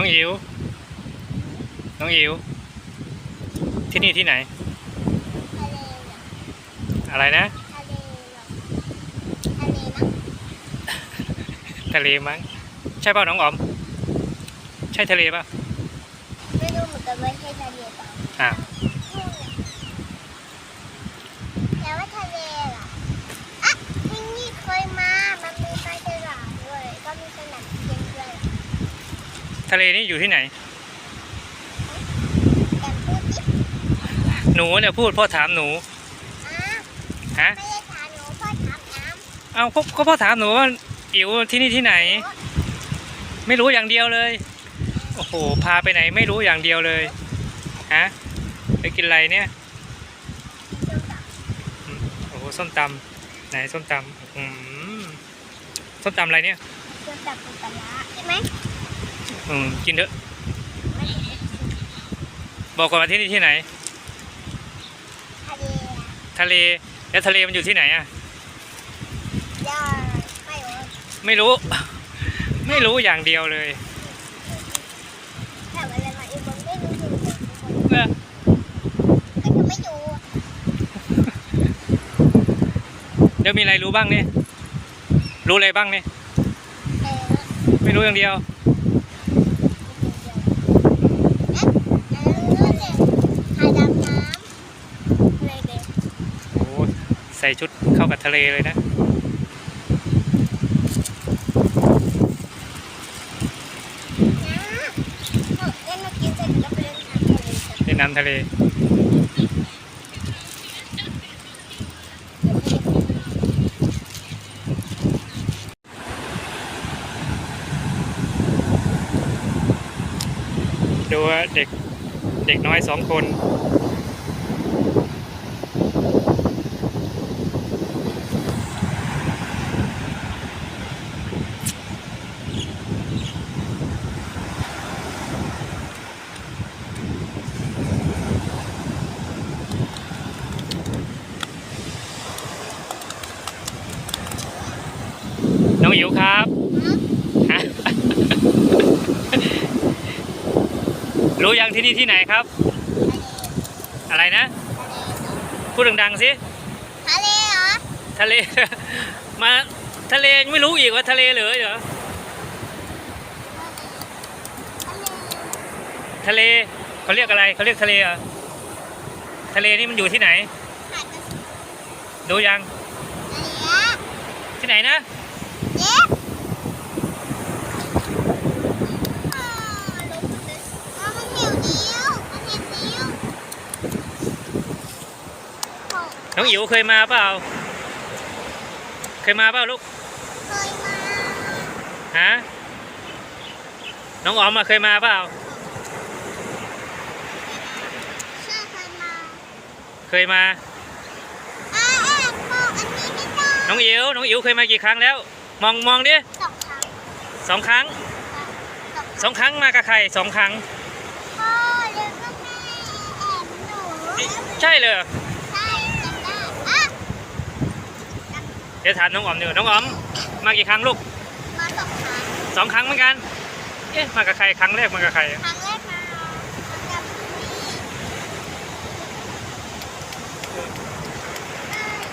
น้องอิ๋วน้องอิ๋วที่นี่ที่ไหนทะเลเหรออะไรนะทะเลเหรอทะเลมั้งทะเลมั้งใช่เปล่าน้องอ๋อม ใช่ทะเลป่ะ ไม่รู้เหมือนกันว่าใช่ทะเลเปล่าอ่าแล้วว่าทะเลล่ะอะที่นี่เคยมา มันมีปลาฉลามด้วย ก็มีสนามเทียนด้วย ทะเลนี่อยู่ที่ไหนแต่พูดดิหนูเนี่ยพูดพ่อถามหนูอะฮะไม่ได้ถามหนูพ่อถามน้เอาก็ก็พ่อถามหนูว่าอิ๋วที่นี่ที่ไหน ไม่รู้อย่างเดียวเลย โอ้โห พาไปไหนไม่รู้อย่างเดียวเลย ฮะ ไปกินอะไรเนี่ยำเจ้าสาวอืมโอ้โห ส้มตำไหนส้มตำอืมส้มตำอะไรเนี่ยเจ้าสาวเป็นปลาร้าใช่ไหม อืมกินเถอะไม่ใช่บอกก่อนว่าที่นี่ที่ไหน ทะเลอะทะเล แล้วทะเลมันอยู่ที่ไหนอะย่าไม่รู้ไม่รู้ ไม่รู้อย่างเดียวเลยถามอะไรมาอีกคนไม่รู้อยู่เลยเออก็จะไม่อยู่เดี๋ยวมีอะไรรู้บ้างเนี่ย รู้อะไรบ้างเนี่ย เออ ไม่รู้อย่างเดียว โอ้โห ใส่ชุดเข้ากับทะเลเลยนะ เล่นน้ำทะเลดูเด็กเด็กน้อยสองคน น้องอิ๋วครับฮะรู้ยังที่นี่ที่ไหนครับ อะไรนะ พูดดังๆสิทะเลเหรอ ทะเล มาทะเลยังไม่รู้อีกว่าทะเลเหรอเหรอ ทะเลเขาเรียกอะไรเขาเรียกทะเลเหรอ ทะเลนี่มันอยู่ที่ไหนหาดกระสุนดูยังทะเลที่ไหนนะ นเหนียวนิ้วมันเห็นนิ้วโอ้น้องอิ๋วเคยมาเปล่า เคยมาเปล่าลูก เคยมา ฮะ น้องออมมาเคยมาเปล่าเชื่อเคยมาเคยมาอ่าแอบบอกอันนี้ไม่ได้น้องอิ๋วน้องอิ๋วเคยมากี่ครั้งแล้ว มองมองดิสองครั้งสองครั้งสองครั้งมากับใครสองครั้งพ่อแล้วก็แม่แอบหนูใช่เลยใช่จำได้อะเดี๋ยวถามน้องออมดูน้องออมมากี่ครั้งลูกมาสองครั้งสองครั้งเหมือนกันเอ๊ะมากับใครครั้งแรกมากับใครครั้งแรกมากับพี่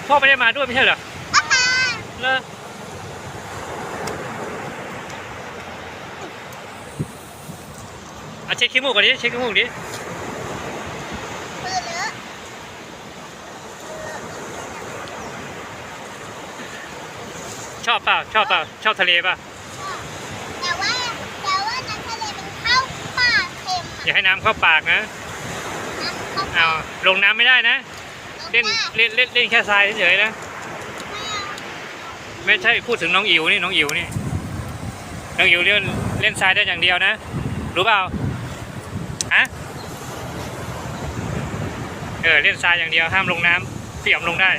พ่อไม่ได้มาด้วยไม่ใช่เหรออามาเลอ เอาเช็คขี้มูกก่อนดิเช็คขี้มูกดิมือเลอะชอบเปล่าชอบเปล่าชอบทะเลเปล่าแต่ว่าแต่ว่าน้ำทะเลมันเข้าปากเค็มอย่าให้น้ำเข้าปากนะน้ำเข้าเอาลงน้ำไม่ได้นะเล่นเล่นเล่นเล่นเล่นแค่ทรายเฉยๆนะไม่เอาไม่ใช่พูดถึงน้องอิ๋วนี่น้องอิ๋วนี่น้องอิ๋วเล่นเล่นทรายได้อย่างเดียวนะรู้เปล่า ฮะเออเล่นทรายอย่างเดียวห้ามลงน้ำพี่อ๋อมลงได้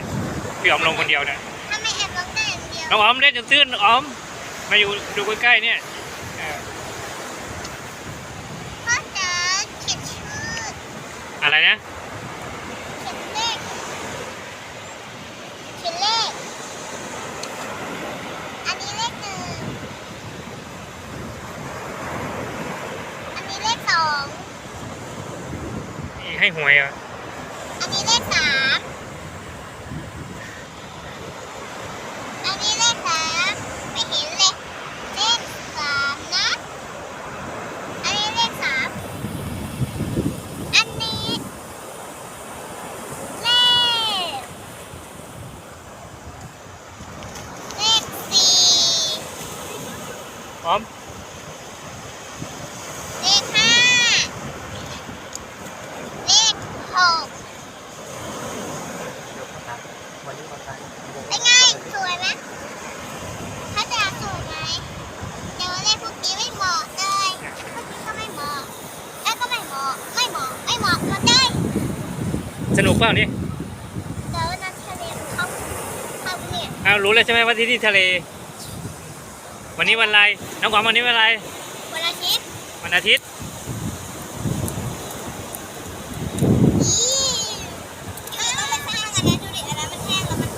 พี่อ๋อมลงคนเดียวนะถ้าไม่แอบลงได้อย่างเดียวน้องอ๋อมเล่นจนตื้นน้องอ๋อม มาอยู่ดูใกล้ๆเนี่ยเออพ่อจะเขียนชื่ออะไรนะ เขียนเลขเขียนเลข อันนี้เลขหนึ่ง ให้หวยอะ อันนี้เลขสามอันนี้เลขสามไม่เห็นเลย เลขสามนะ อันนี้เลขสามอันนี้ เลข เลขสี่ พร้อม เลขห้า เลขหก เป็นไง สวยไหมถ้าจะสวยไหมแต่ว่าเลขพวกนี้ไม่เหมาะเลยพวกนี้ก็ไม่เหมาะแล้วก็ไม่เหมาะ ไม่เหมาะ ไม่เหมาะหมดเลย สนุกเปล่านี่เดี๋ยวนันทะเลเขาเขาเนี่ยอ้าวรู้แล้วใช่ไหมว่าที่นี่ทะเล วันนี้วันอะไร น้องหอมวันนี้วันอะไร วันอาทิตย์ วันอาทิตย์อีเออต้องไปสร้างอันนี้ดูดิอันนั้นมันแห้งแล้วมัน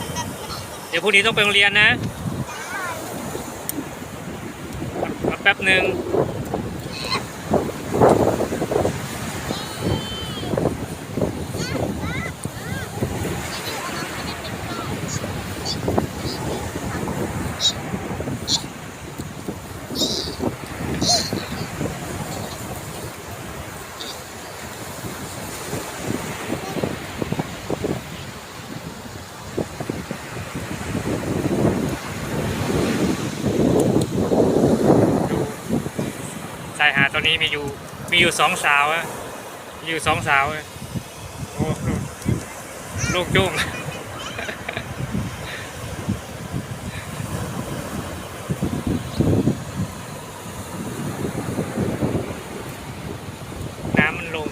มันแบบมันเดี๋ยวพรุ่งนี้ต้องไปโรงเรียนนะรอแป๊บหนึ่ง ชายหาดตอนนี้มีอยู่มีอยู่สองสาวอะมีอยู่สองสาวอะโอ้ลูกลูกจุ้งน้ำมันลง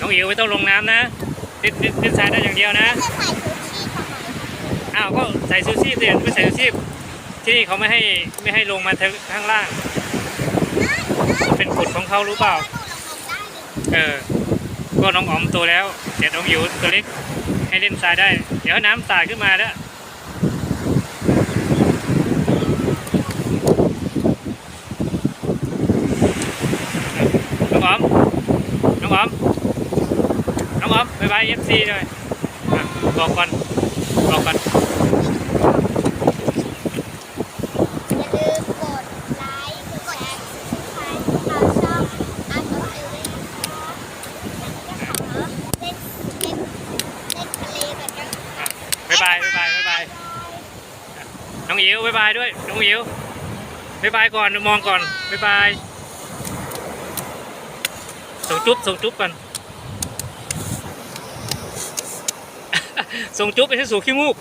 น้องอิ๋วไม่ต้องลงน้ำนะ ติดติดติดสายได้อย่างเดียวนะจะใส่ชุดชีพทำไมอ้าวก็ใส่ซูซี่เดี๋ยวไม่ใส่ซูซี่ที่นี่เขาไม่ให้ไม่ให้ลงมาทางข้างล่าง เป็นกฎของเขารู้เปล่า เออ ก็น้องอ๋อมโตแล้วเดี๋ยวน้องอิ๋วตัวเล็กให้เล่นทรายได้ เดี๋ยวน้ำสาดขึ้นมาแล้วน้องอ๋อมน้องอ๋อมน้ องอ๋อมบายบายเอฟซีด้วยบอกก่อนบอกก่อนอย่าลืมกดไลค์กดแชร์กดติดตามช่องอาร์ตออฟฟิวด้วยนะคะจะขอเล่นเล่นเล่นทะเลแบบนั้นอะบายบายบายบายบายบายน้องอิ๋วบายบายด้วย น้องอิ๋วบายบายก่อน มองก่อนบายบายส่งจุ๊บส่งจุ๊บก่อน ส่งจุ๊บไปที่สู่ขี้มูก